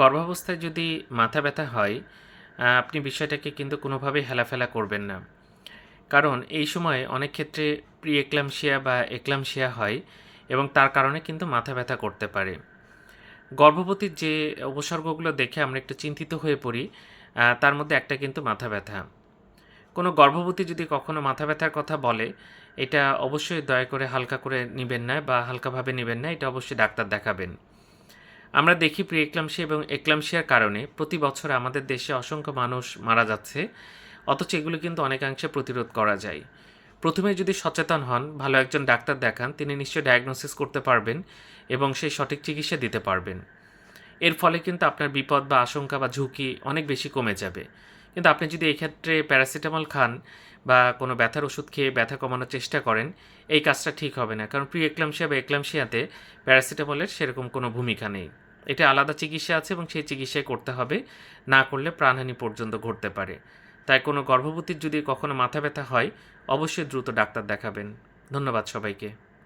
গর্ভাবস্থায় যদি মাথা ব্যথা হয় আপনি বিষয়টাকে কিন্তু কোনোভাবেই হেলাফেলা করবেন না। কারণ এই সময় অনেক ক্ষেত্রে প্রি এক্লামশিয়া বা এক্লামশিয়া হয় এবং তার কারণে কিন্তু মাথা ব্যথা করতে পারে। গর্ভবতীর যে উপসর্গগুলো দেখে আমরা একটু চিন্তিত হয়ে পড়ি তার মধ্যে একটা কিন্তু মাথা ব্যথা। কোনো গর্ভবতী যদি কখনো মাথা ব্যথার কথা বলে, এটা অবশ্যই দয়া করে হালকা করে নেবেন না বা হালকাভাবে নেবেন না, এটা অবশ্যই ডাক্তার দেখাবেন। আমরা দেখি প্রি এক্লামশিয়া এবং এক্লামশিয়ার কারণে প্রতি বছর আমাদের দেশে অসংখ্য মানুষ মারা যাচ্ছে, অথচ এগুলো কিন্তু অনেকাংশে প্রতিরোধ করা যায়। প্রথমে যদি সচেতন হন, ভালো একজন ডাক্তার দেখান, তিনি নিশ্চয়ই ডায়াগনোসিস করতে পারবেন এবং সেই সঠিক চিকিৎসা দিতে পারবেন। এর ফলে কিন্তু আপনার বিপদ বা আশঙ্কা বা ঝুঁকি অনেক বেশি কমে যাবে। কিন্তু আপনি যদি এই ক্ষেত্রে প্যারাসিটামল খান বা কোনো ব্যথার ওষুধ খেয়ে ব্যথা কমানোর চেষ্টা করেন, এই কাজটা ঠিক হবে না। কারণ প্রি এক্লামশিয়া বা এক্লামশিয়াতে প্যারাসিটামলের সেরকম কোনো ভূমিকা নেই। এটা আলাদা চিকিৎসা আছে এবং সেই চিকিৎসাই করতে হবে। না করলে প্রাণহানি পর্যন্ত ঘটতে পারে। তাই কোনো গর্ভবতীর যদি কখনো মাথা ব্যথা হয়, অবশ্যই দ্রুত ডাক্তার দেখাবেন। ধন্যবাদ সবাইকে।